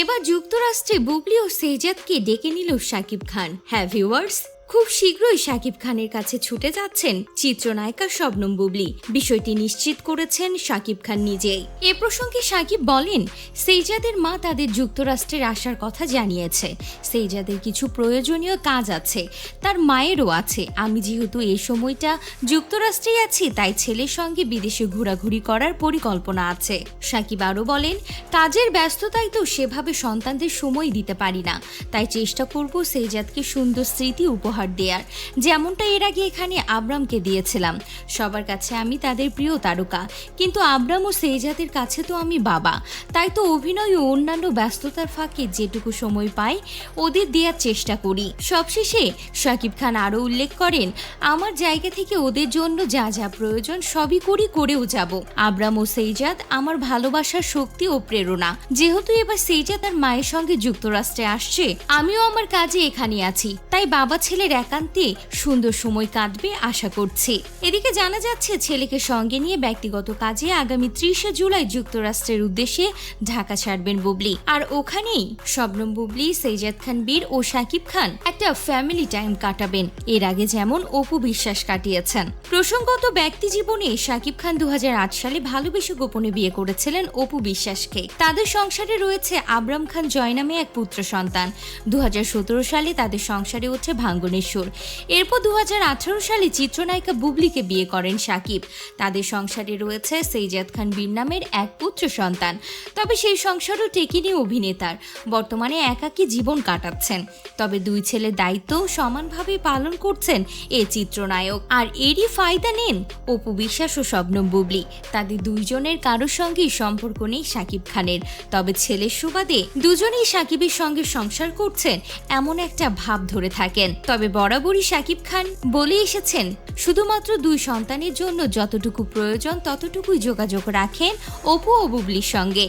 এবার যুক্তরাষ্ট্রে বুবলি ও সেজাদকে ডেকে নিল সাকিব খান। হ্যাভ ভিউয়ার্স খুব শীঘ্রই শাকিব খানের কাছে ছুটে যাচ্ছেন চিত্রনায়িকা শবনম বুবলি। বিষয়টি নিশ্চিত করেছেন শাকিব খান নিজেই। এ প্রসঙ্গে শাকিব বলেন, সেইজাদের মা তাদের যুক্তরাষ্ট্রের আসার কথা জানিয়েছে। সেইজাদের কিছু প্রয়োজনীয় কাজ আছে, তার মায়েরও আছে। আমি যেহেতু এই সময়টা যুক্তরাষ্ট্রেই আছি, তাই ছেলের সঙ্গে বিদেশে ঘোরাঘুরি করার পরিকল্পনা আছে। সাকিব আরও বলেন, কাজের ব্যস্ততায় তো সেভাবে সন্তানদের সময় দিতে পারি না। তাই চেষ্টা করব সেইজাদকে সুন্দর স্মৃতি উপহার দেওয়ার যেমনটা এর আগে এখানে আব্রামকে দিয়েছিলাম। সবার কাছে আমি তাদের প্রিয় তারকা, কিন্তু আব্রাম ও সেইজাদের কাছে তো আমি বাবা। তাই তো অভিনয় ও অন্যান্য ব্যস্ততার ফাঁকে যেটুকু সময় পাই, ওদের দেওয়ার চেষ্টা করি। সবশেষে শাকিব খান আরও উল্লেখ করেন, আমার জায়গা থেকে ওদের জন্য যা যা প্রয়োজন সবই করি, করেও যাব। আব্রাম ও সেইজাদ আমার ভালোবাসার শক্তি ও প্রেরণা। যেহেতু এবার সেইজাদ তার মায়ের সঙ্গে যুক্তরাষ্ট্রে আসছে, আমিও আমার কাজে এখানে আছি। তাই বাবা ছেলের একান্তে সুন্দর সময় কাটবে আশা করছি। এদিকে জানা যাচ্ছে, ছেলেকে সঙ্গে নিয়ে ব্যক্তিগত কাজে আগামী ত্রিশে জুলাই যুক্তরাষ্ট্রের উদ্দেশ্যে ঢাকা ছাড়বেন বুবলি। আর ওখানেই শবনম বুবলি সেইজাদ খান বীর ও শাকিব খান একটা ফ্যামিলি টাইম কাটাবেন। এর আগে যেমন অপু বিশ্বাস কাটিয়েছেন। প্রসঙ্গত ব্যক্তি জীবনে শাকিব খান দু হাজার আট সালে ভালোবেসে গোপনে বিয়ে করেছিলেন অপু বিশ্বাসকে। তাদের সংসারে রয়েছে আবরাম খান জয় নামে এক পুত্র সন্তান। দু হাজার সতেরো সালে তাদের সংসারে ওঠে ভাঙ্গনের সুর এরপর দু হাজার আঠারো সালে চিত্রনায়িকা বুবলিকে বিয়ে করেন শাকিব তাদের সংসারে রয়েছে সেইজাদ খান বীর নামের এক পুত্র সন্তান। তবে সেই সংসারও টেকেনি অভিনেতার। বর্তমানে একাকী জীবন কাটাচ্ছেন। তবে দুই ছেলের দায়িত্ব সমানভাবে পালন করছেন এ চিত্রনায়ক। আর এরই ফায়দা নেন অপু বিশ্বাস ও শবনম বুবলি। তাদের দুইজনের কারোর সঙ্গেই সম্পর্ক নেই সাকিব খানের। তবে ছেলের সুবাদে দুজনেই সাকিবের সঙ্গে সংসার করছেন এমন একটা ভাব ধরে থাকেন। তবে বরাবরই শাকিব খান বলে এসেছেন, শুধুমাত্র দুই সন্তানের জন্য যতটুকু প্রয়োজন ততটুকুই যোগাযোগ রাখেন অপু ও বুবলির সঙ্গে।